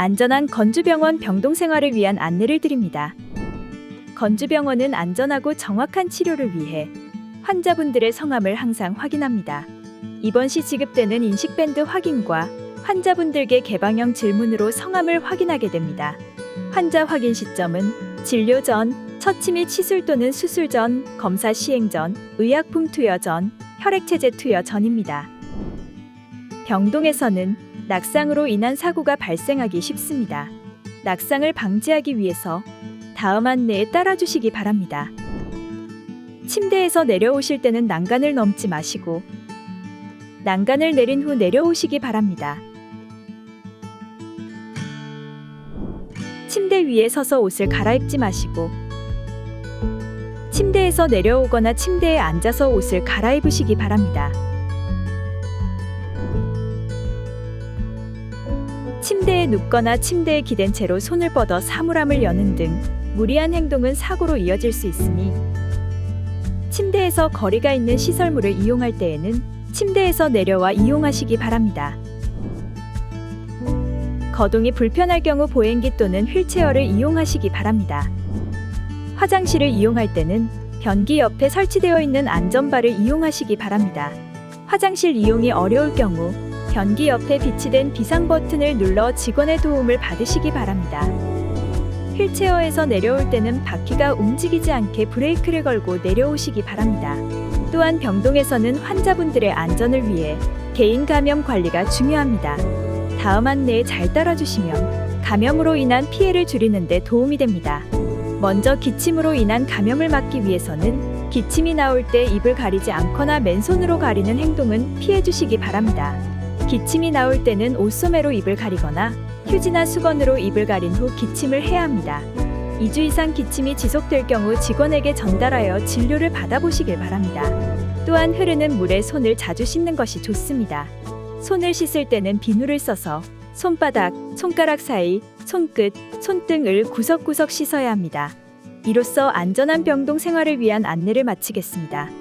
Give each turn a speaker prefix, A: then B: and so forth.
A: 안전한 건주병원 병동 생활을 위한 안내를 드립니다. 건주병원은 안전하고 정확한 치료를 위해 환자분들의 성함을 항상 확인합니다. 입원 시 지급되는 인식밴드 확인과 환자분들께 개방형 질문으로 성함을 확인하게 됩니다. 환자 확인 시점은 진료 전, 처치 및 시술 또는 수술 전, 검사 시행 전, 의약품 투여 전, 혈액체제 투여 전입니다. 병동에서는 낙상으로 인한 사고가 발생하기 쉽습니다. 낙상을 방지하기 위해서 다음 안내에 따라주시기 바랍니다. 침대에서 내려오실 때는 난간을 넘지 마시고 난간을 내린 후 내려오시기 바랍니다. 침대 위에 서서 옷을 갈아입지 마시고 침대에서 내려오거나 침대에 앉아서 옷을 갈아입으시기 바랍니다. 침대에 눕거나 침대에 기댄 채로 손을 뻗어 사물함을 여는 등 무리한 행동은 사고로 이어질 수 있으니 침대에서 거리가 있는 시설물을 이용할 때에는 침대에서 내려와 이용하시기 바랍니다. 거동이 불편할 경우 보행기 또는 휠체어를 이용하시기 바랍니다. 화장실을 이용할 때는 변기 옆에 설치되어 있는 안전바를 이용하시기 바랍니다. 화장실 이용이 어려울 경우 변기 옆에 비치된 비상 버튼을 눌러 직원의 도움을 받으시기 바랍니다. 휠체어에서 내려올 때는 바퀴가 움직이지 않게 브레이크를 걸고 내려오시기 바랍니다. 또한 병동에서는 환자분들의 안전을 위해 개인 감염 관리가 중요합니다. 다음 안내에 잘 따라주시면 감염으로 인한 피해를 줄이는 데 도움이 됩니다. 먼저 기침으로 인한 감염을 막기 위해서는 기침이 나올 때 입을 가리지 않거나 맨손으로 가리는 행동은 피해 주시기 바랍니다. 기침이 나올 때는 옷소매로 입을 가리거나 휴지나 수건으로 입을 가린 후 기침을 해야 합니다. 2주 이상 기침이 지속될 경우 직원에게 전달하여 진료를 받아보시길 바랍니다. 또한 흐르는 물에 손을 자주 씻는 것이 좋습니다. 손을 씻을 때는 비누를 써서 손바닥, 손가락 사이, 손끝, 손등을 구석구석 씻어야 합니다. 이로써 안전한 병동 생활을 위한 안내를 마치겠습니다.